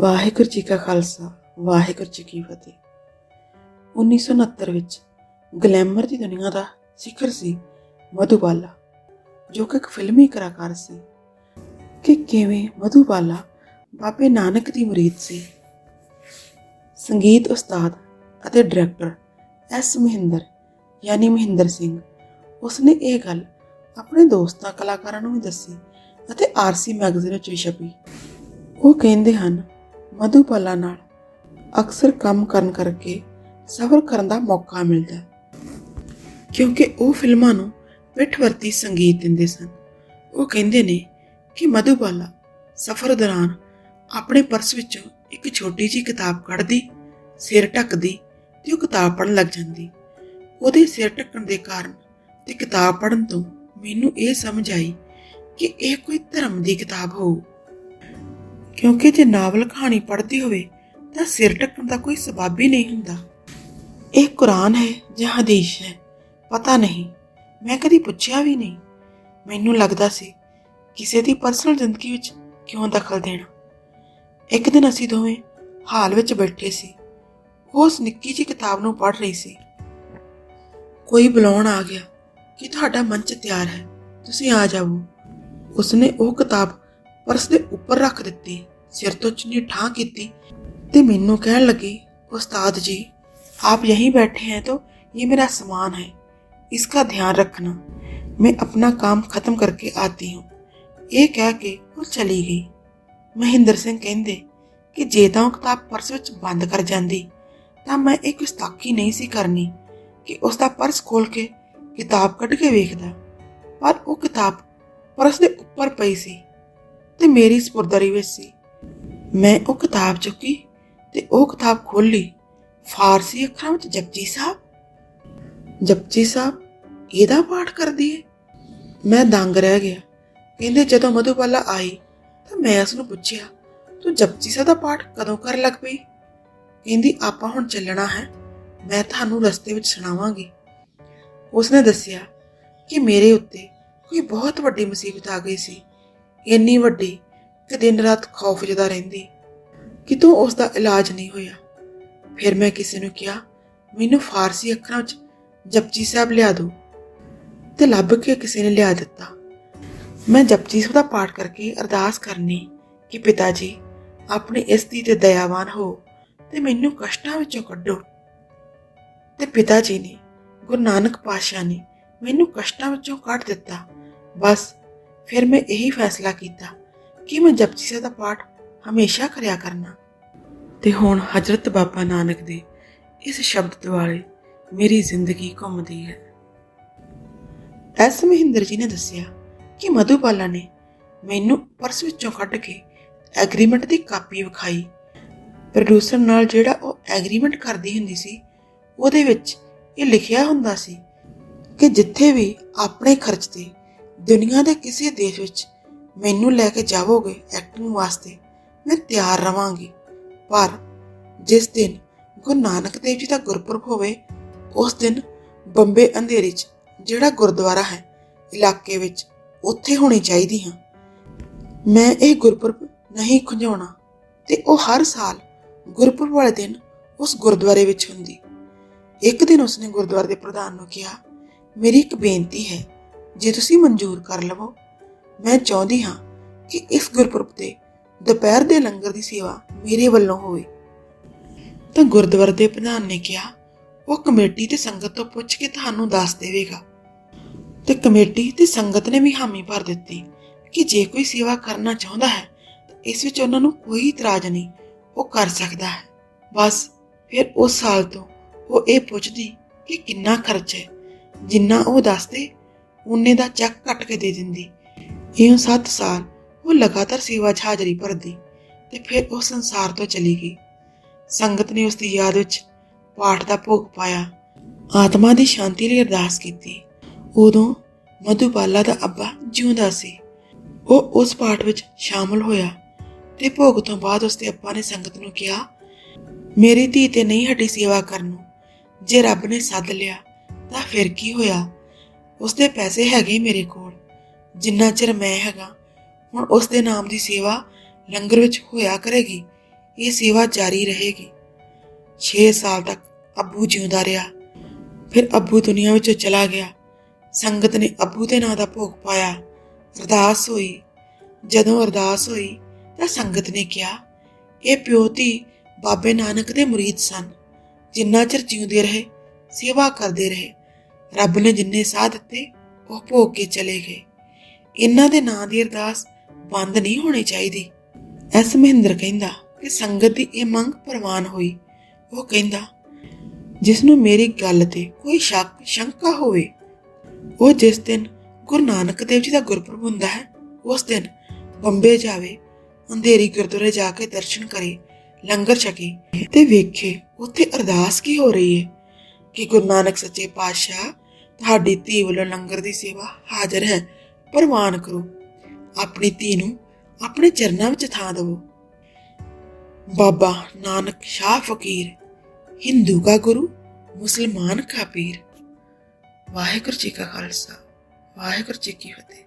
ਵਾਹਿਗੁਰੂ ਜੀ ਕਾ ਖਾਲਸਾ, ਵਾਹਿਗੁਰੂ ਜੀ ਕੀ ਫਤਿਹ। 1969 ਵਿੱਚ ਗਲੈਮਰ ਦੀ ਦੁਨੀਆ ਦਾ ਸਿਖਰ ਸੀ ਮਧੂਬਾਲਾ, ਜੋ ਕਿ ਇੱਕ ਫਿਲਮੀ ਕਲਾਕਾਰ ਸੀ। ਕਿ ਕਿਵੇਂ ਮਧੂਬਾਲਾ ਬਾਬੇ ਨਾਨਕ ਦੀ ਮੁਰੀਦ ਸੀ। ਸੰਗੀਤ ਉਸਤਾਦ ਅਤੇ ਡਾਇਰੈਕਟਰ ਐਸ ਮਹਿੰਦਰ, ਯਾਨੀ ਮਹਿੰਦਰ ਸਿੰਘ, ਉਸਨੇ ਇਹ ਗੱਲ ਆਪਣੇ ਦੋਸਤਾਂ ਕਲਾਕਾਰਾਂ ਨੂੰ ਵੀ ਦੱਸੀ ਅਤੇ ਆਰਸੀ ਮੈਗਜ਼ੀਨ ਵਿੱਚ ਵੀ ਛਪੀ। ਉਹ ਕਹਿੰਦੇ ਹਨ ਮਧੂਬਾਲਾ ਨਾਲ ਅਕਸਰ ਕੰਮ ਕਰਨ ਕਰਕੇ ਸਫ਼ਰ ਕਰਨ ਦਾ ਮੌਕਾ ਮਿਲਦਾ ਕਿਉਂਕਿ ਉਹ ਫਿਲਮਾਂ ਨੂੰ ਪਿੱਠਵਰਤੀ ਸੰਗੀਤ ਦਿੰਦੇ ਸਨ। ਉਹ ਕਹਿੰਦੇ ਨੇ ਕਿ ਮਧੂਬਾਲਾ ਸਫ਼ਰ ਦੌਰਾਨ ਆਪਣੇ ਪਰਸ ਵਿੱਚੋਂ ਇੱਕ ਛੋਟੀ ਜਿਹੀ ਕਿਤਾਬ ਕੱਢਦੀ, ਸਿਰ ਢੱਕਦੀ ਤੇ ਉਹ ਕਿਤਾਬ ਪੜ੍ਹਨ ਲੱਗ ਜਾਂਦੀ। ਉਹਦੇ ਸਿਰ ਢੱਕਣ ਦੇ ਕਾਰਨ ਤੇ ਕਿਤਾਬ ਪੜ੍ਹਨ ਤੋਂ ਮੈਨੂੰ ਇਹ ਸਮਝ ਆਈ ਕਿ ਇਹ ਕੋਈ ਧਰਮ ਦੀ ਕਿਤਾਬ ਹੋਊ। ਕਿਉਂਕਿ ਜੇ ਨਾਵਲ ਕਹਾਣੀ ਪੜ੍ਹਦੀ ਹੋਵੇ, ਤਾਂ ਸਿਰ ਢੱਕਣ ਦਾ ਕੋਈ ਸਬਬ ਹੀ ਨਹੀਂ ਹੁੰਦਾ। ਇਹ ਕੁਰਾਨ ਹੈ ਜਾਂ ਹਦੀਸ ਹੈ? ਪਤਾ ਨਹੀਂ। ਮੈਂ ਕਦੀ ਪੁੱਛਿਆ ਵੀ ਨਹੀਂ। ਮੈਨੂੰ ਲੱਗਦਾ ਸੀ, ਕਿਸੇ ਦੀ ਪਰਸਨਲ ਜ਼ਿੰਦਗੀ ਵਿੱਚ ਕਿਉਂ ਦਖਲ ਦੇਣਾ। ਇੱਕ ਦਿਨ ਅਸੀਂ ਦੋਵੇਂ ਹਾਲ ਵਿੱਚ ਬੈਠੇ ਸੀ। ਉਹ ਉਸ ਨਿੱਕੀ ਜਿਹੀ ਕਿਤਾਬ ਨੂੰ ਪੜ੍ਹ ਰਹੀ ਸੀ। ਕੋਈ ਬੁਲਾਉਣ ਆ ਗਿਆ ਕਿ ਤੁਹਾਡਾ ਮੰਚ ਤਿਆਰ ਹੈ। ਤੁਸੀਂ ਆ ਜਾਓ ਉਸਨੇ ਉਹ ਕਿਤਾਬ ਪਰਸ ਦੇ ਉੱਪਰ ਰੱਖ ਦਿੱਤੀ ਸਿਰ ਤੋਂ ਚੁੰਨੀ ਠਾਂ ਕੀਤੀ ਤੇ ਮੈਨੂੰ ਕਹਿਣ ਲੱਗੀ ਉਸਤਾਦ ਜੀ आप यहीं बैठे हैं तो ये मेरा सामान है इसका ध्यान रखना मैं अपना काम खत्म करके आती हूँ ਇਹ ਕਹਿ ਕੇ ਉਹ ਚਲੀ ਗਈ ਮਹਿੰਦਰ ਸਿੰਘ ਕਹਿੰਦੇ ਕਿ ਜੇ ਤਾਂ ਉਹ ਕਿਤਾਬ ਪਰਸ ਵਿੱਚ ਬੰਦ ਕਰ ਜਾਂਦੀ ਤਾਂ ਮੈਂ ਇੱਕ ਗੁਸਤਾਖੀ ਨਹੀਂ ਸੀ ਕਰਨੀ ਕਿ ਉਸ ਦਾ ਪਰਸ ਖੋਲ ਕੇ ਕਿਤਾਬ ਕੱਢ ਕੇ ਵੇਖਦਾ ਪਰ ਉਹ ਕਿਤਾਬ ਪਰਸ ਦੇ ਉੱਪਰ ਪਈ ਸੀ ਤੇ ਮੇਰੀ ਸਪੁਰਦਰੀ ਵਿੱਚ ਸੀ। ਮੈਂ ਉਹ ਕਿਤਾਬ ਚੁੱਕੀ ਤੇ ਉਹ ਕਿਤਾਬ ਖੋਲੀ ਫਾਰਸੀ ਅੱਖਰਾਂ ਵਿੱਚ ਜਪਜੀ ਸਾਹਿਬ। ਜਪਜੀ ਸਾਹਿਬ ਇਹਦਾ ਪਾਠ ਕਰਦੀ ਏ। ਮੈਂ ਦੰਗ ਰਹਿ ਗਿਆ। ਕਹਿੰਦੇ ਜਦੋਂ ਮਧੂਬਾਲਾ ਆਈ ਤਾਂ ਮੈਂ ਉਸ ਨੂੰ ਪੁੱਛਿਆ, ਤੂੰ ਜਪਜੀ ਸਾਹਿਬ ਦਾ ਪਾਠ ਕਦੋਂ ਕਰਨ ਲੱਗ ਪਈ? ਕਹਿੰਦੀ, ਆਪਾਂ ਹੁਣ ਚੱਲਣਾ ਹੈ। ਮੈਂ ਤੁਹਾਨੂੰ ਰਸਤੇ ਵਿੱਚ ਸੁਣਾਵਾਂਗੀ। ਉਸਨੇ ਦੱਸਿਆ ਕਿ ਮੇਰੇ ਉੱਤੇ ਕੋਈ ਬਹੁਤ ਵੱਡੀ ਮੁਸੀਬਤ ਆ ਗਈ ਸੀ। ਇੰਨੀ ਵੱਡੀ ਕਿ ਦਿਨ ਰਾਤ ਖੌਫ ਜਦਾ ਰਹਿੰਦੀ। ਕਿ ਤੂੰ ਉਸ ਦਾ ਇਲਾਜ ਨਹੀਂ ਹੋਇਆ। ਫਿਰ ਮੈਂ ਕਿਸੇ ਨੂੰ ਕਿਹਾ, ਮੈਨੂੰ ਫਾਰਸੀ ਅੱਖਰਾਂ ਵਿੱਚ ਜਪਜੀ ਸਾਹਿਬ ਲਿਆ ਦਿਓ। ਤੇ ਲੱਭ ਕੇ ਕਿਸੇ ਨੇ ਲਿਆ ਦਿੱਤਾ। ਮੈਂ ਜਪਜੀ ਸਾਹਿਬ ਦਾ ਪਾਠ ਕਰਕੇ ਅਰਦਾਸ ਕਰਨੀ ਕਿ ਪਿਤਾ ਜੀ ਆਪਣੀ ਇਸਤੀ ਤੇ ਦਇਆਵਾਨ ਹੋ ਤੇ ਮੈਨੂੰ ਕਸ਼ਟਾਂ ਵਿੱਚੋਂ ਕੱਢੋ। ਤੇ ਪਿਤਾ ਜੀ ਨੇ ਗੁਰੂ ਨਾਨਕ ਪਾਤਸ਼ਾਹ ਨੇ ਮੈਨੂੰ ਕਸ਼ਟਾਂ ਵਿੱਚੋਂ ਕੱਢ ਦਿੱਤਾ। ਬਸ ਫਿਰ ਮੈਂ ਇਹੀ ਫੈਸਲਾ ਕੀਤਾ ਕਿ ਮੈਂ ਜਪਜੀ ਸਾਹਿਬ ਦਾ ਪਾਠ ਹਮੇਸ਼ਾ ਕਰਿਆ ਕਰਨਾ। ਤੇ ਹੁਣ ਹਜ਼ਰਤ ਬਾਬਾ ਨਾਨਕ ਦੇ ਇਸ ਸ਼ਬਦ ਦੁਆਲੇ ਮੇਰੀ ਜ਼ਿੰਦਗੀ ਘੁੰਮਦੀ ਹੈ। ਐਸ ਮਹਿੰਦਰ ਜੀ ਨੇ ਦੱਸਿਆ ਕਿ ਮਧੂਪਾਲਾ ਨੇ ਮੈਨੂੰ ਪਰਸ ਵਿੱਚੋਂ ਕੱਢ ਕੇ ਐਗਰੀਮੈਂਟ ਦੀ ਕਾਪੀ ਵਿਖਾਈ। ਪ੍ਰੋਡਿਊਸਰ ਨਾਲ ਜਿਹੜਾ ਉਹ ਐਗਰੀਮੈਂਟ ਕਰਦੀ ਹੁੰਦੀ ਸੀ, ਉਹਦੇ ਵਿੱਚ ਇਹ ਲਿਖਿਆ ਹੁੰਦਾ ਸੀ ਕਿ ਜਿੱਥੇ ਵੀ ਆਪਣੇ ਖਰਚ ਤੇ ਦੁਨੀਆ ਦੇ ਕਿਸੇ ਦੇਸ਼ ਵਿੱਚ ਮੈਨੂੰ ਲੈ ਕੇ ਜਾਵੋਗੇ ਐਕਟਿੰਗ ਵਾਸਤੇ, ਮੈਂ ਤਿਆਰ ਰਵਾਂਗੀ। ਪਰ ਜਿਸ ਦਿਨ ਗੁਰੂ ਨਾਨਕ ਦੇਵ ਜੀ ਦਾ ਗੁਰਪੁਰਬ ਹੋਵੇ, ਉਸ ਦਿਨ ਬੰਬੇ ਅੰਧੇਰੀ 'ਚ ਜਿਹੜਾ ਗੁਰਦੁਆਰਾ ਹੈ, ਇਲਾਕੇ ਵਿੱਚ ਉੱਥੇ ਹੋਣੀ ਚਾਹੀਦੀ ਹਾਂ। ਮੈਂ ਇਹ ਗੁਰਪੁਰਬ ਨਹੀਂ ਖੁੰਝਾਉਣਾ ਤੇ ਉਹ ਹਰ ਸਾਲ ਗੁਰਪੁਰਬ ਵਾਲੇ ਦਿਨ ਉਸ ਗੁਰਦੁਆਰੇ ਵਿੱਚ ਹੁੰਦੀ। ਇੱਕ ਦਿਨ ਉਸਨੇ ਗੁਰਦੁਆਰੇ ਦੇ ਪ੍ਰਧਾਨ ਨੂੰ ਕਿਹਾ, ਮੇਰੀ ਇੱਕ ਬੇਨਤੀ ਹੈ ਜੇ ਤੁਸੀਂ ਮਨਜ਼ੂਰ ਕਰ ਲਵੋ, ਮੈਂ ਚਾਹੁੰਦੀ ਹਾਂ ਕਿ ਇਸ ਗੁਰਪੁਰਬ ਤੇ ਦੁਪਹਿਰ ਦੇ ਲੰਗਰ ਦੀ ਸੇਵਾ ਮੇਰੇ ਵੱਲੋਂ ਹੋਵੇ। ਤਾਂ ਗੁਰਦੁਆਰੇ ਦੇ ਪ੍ਰਧਾਨ ਨੇ ਕਿਹਾ, ਉਹ ਕਮੇਟੀ ਤੇ ਸੰਗਤ ਤੋਂ ਪੁੱਛ ਕੇ ਤੁਹਾਨੂੰ ਦੱਸ ਦੇਵੇਗਾ। ਤੇ ਕਮੇਟੀ ਤੇ ਸੰਗਤ ਨੇ ਵੀ ਹਾਮੀ ਭਰ ਦਿੱਤੀ ਕਿ ਜੇ ਕੋਈ ਸੇਵਾ ਕਰਨਾ ਚਾਹੁੰਦਾ ਹੈ ਤਾਂ ਇਸ ਵਿੱਚ ਉਹਨਾਂ ਨੂੰ ਕੋਈ ਇਤਰਾਜ਼ ਨਹੀਂ, ਉਹ ਕਰ ਸਕਦਾ ਹੈ। ਬਸ ਫਿਰ ਉਸ ਸਾਲ ਤੋਂ ਉਹ ਇਹ ਪੁੱਛਦੀ ਕਿ ਕਿੰਨਾ ਖਰਚ ਹੈ, ਜਿੰਨਾ ਉਹ ਦੱਸਦੇ ਉਹਨੇ ਦਾ ਚੈੱਕ ਕੱਟ ਕੇ ਦੇ ਦਿੰਦੀ। ਇਉਂ 7 ਸਾਲ ਉਹ ਲਗਾਤਾਰ ਸੇਵਾ 'ਚ ਹਾਜ਼ਰੀ ਭਰਦੀ ਤੇ ਫਿਰ ਉਹ ਸੰਸਾਰ ਤੋਂ ਚਲੀ ਗਈ। ਸੰਗਤ ਨੇ ਉਸ ਦੀ ਯਾਦ ਵਿੱਚ ਪਾਠ ਦਾ ਭੋਗ ਪਾਇਆ। ਆਤਮਾ ਦੀ ਸ਼ਾਂਤੀ ਲਈ ਅਰਦਾਸ ਕੀਤੀ। ਉਦੋਂ ਮਧੂਬਾਲਾ ਦਾ ਅੱਬਾ ਜਿਉਂਦਾ ਸੀ। ਉਹ ਉਸ ਪਾਠ ਵਿੱਚ ਸ਼ਾਮਲ ਹੋਇਆ ਤੇ ਭੋਗ ਤੋਂ ਬਾਅਦ ਉਸਦੇ ਅੱਬਾ ਨੇ ਸੰਗਤ ਨੂੰ ਕਿਹਾ, ਮੇਰੀ ਧੀ ਤੇ ਨਹੀਂ ਹਟੀ ਸੇਵਾ ਕਰਨ ਨੂੰ। ਜੇ ਰੱਬ ਨੇ ਸੱਦ ਲਿਆ ਤਾਂ ਫਿਰ ਕੀ ਹੋਇਆ? ਉਸਦੇ ਪੈਸੇ ਹੈਗੇ ਮੇਰੇ ਕੋਲ। ਜਿੰਨਾ ਚਿਰ ਮੈਂ ਹੈਗਾ, ਹੁਣ ਉਸ ਦੇ ਨਾਮ ਦੀ ਸੇਵਾ ਲੰਗਰ ਵਿੱਚ ਹੋਇਆ ਕਰੇਗੀ। ਇਹ ਸੇਵਾ ਜਾਰੀ ਰਹੇਗੀ। 6 ਸਾਲ ਤੱਕ ਅੱਬੂ ਜਿਉਂਦਾ ਰਿਹਾ। ਫਿਰ ਅੱਬੂ ਦੁਨੀਆ ਵਿੱਚੋਂ ਚਲਾ ਗਿਆ। ਸੰਗਤ ਨੇ ਅੱਬੂ ਦੇ ਨਾਂ ਦਾ ਭੋਗ ਪਾਇਆ। ਅਰਦਾਸ ਹੋਈ। ਜਦੋਂ ਅਰਦਾਸ ਹੋਈ, ਤਾਂ ਸੰਗਤ ਨੇ ਕਿਹਾ, ਇਹ ਪਿਓ ਧੀ ਬਾਬੇ ਨਾਨਕ ਦੇ ਮੁਰੀਦ ਸਨ। ਜਿੰਨਾ ਚਿਰ ਜਿਉਂਦੇ ਰਹੇ, ਸੇਵਾ ਕਰਦੇ ਰਹੇ। ਰੱਬ ਨੇ ਜਿੰਨੇ ਸਾਹ ਦਿੱਤੇ, ਉਹ ਭੋਗ ਕੇ ਚਲੇ ਗਏ। ਇਹਨਾਂ ਦੇ ਨਾਂ ਦੀ ਅਰਦਾਸ ਬੰਦ ਨਹੀਂ ਹੋਣੀ ਚਾਹੀਦੀ। ਐਸ ਮਹਿੰਦਰ ਕਹਿੰਦਾ ਕਿ ਸੰਗਤ ਦੀ ਇਹ ਮੰਗ ਪ੍ਰਵਾਨ ਹੋਈ। ਉਹ ਕਹਿੰਦਾ ਜਿਸ ਨੂੰ ਮੇਰੀ ਗੱਲ ਤੇ ਕੋਈ ਸ਼ੱਕ, ਸ਼ੰਕਾ ਹੋਵੇ, ਉਹ ਜਿਸ ਦਿਨ ਗੁਰੂ ਨਾਨਕ ਦੇਵ ਜੀ ਦਾ ਗੁਰਪੁਰਬ ਹੁੰਦਾ ਹੈ, ਉਸ ਦਿਨ ਬੰਬੇ ਜਾਵੇ, ਅੰਧੇਰੀ ਗੁਰਦੁਆਰੇ ਜਾ ਕੇ ਦਰਸ਼ਨ ਕਰੇ, ਲੰਗਰ ਛਕੇ ਤੇ ਵੇਖੇ ਉੱਥੇ ਅਰਦਾਸ ਕੀ ਹੋ ਰਹੀ ਹੈ ਕਿ ਗੁਰੂ ਨਾਨਕ ਸੱਚੇ ਪਾਤਸ਼ਾਹ ਤੁਹਾਡੀ ਧੀ ਵੱਲੋਂ ਲੰਗਰ ਦੀ ਸੇਵਾ ਹਾਜ਼ਰ ਹੈ। ਪ੍ਰਵਾਨ ਕਰੋ। ਆਪਣੀ ਧੀ ਨੂੰ ਆਪਣੇ ਚਰਨਾਂ ਵਿੱਚ ਥਾਂ ਦਿਵੋ। ਬਾਬਾ ਨਾਨਕ ਸ਼ਾਹ ਫਕੀਰ, ਹਿੰਦੂ ਦਾ ਗੁਰੂ, ਮੁਸਲਮਾਨ ਕਾ ਪੀਰ। ਵਾਹਿਗੁਰੂ ਜੀ ਕਾ ਖਾਲਸਾ, ਵਾਹਿਗੁਰੂ ਜੀ ਕੀ ਫਤਿਹ।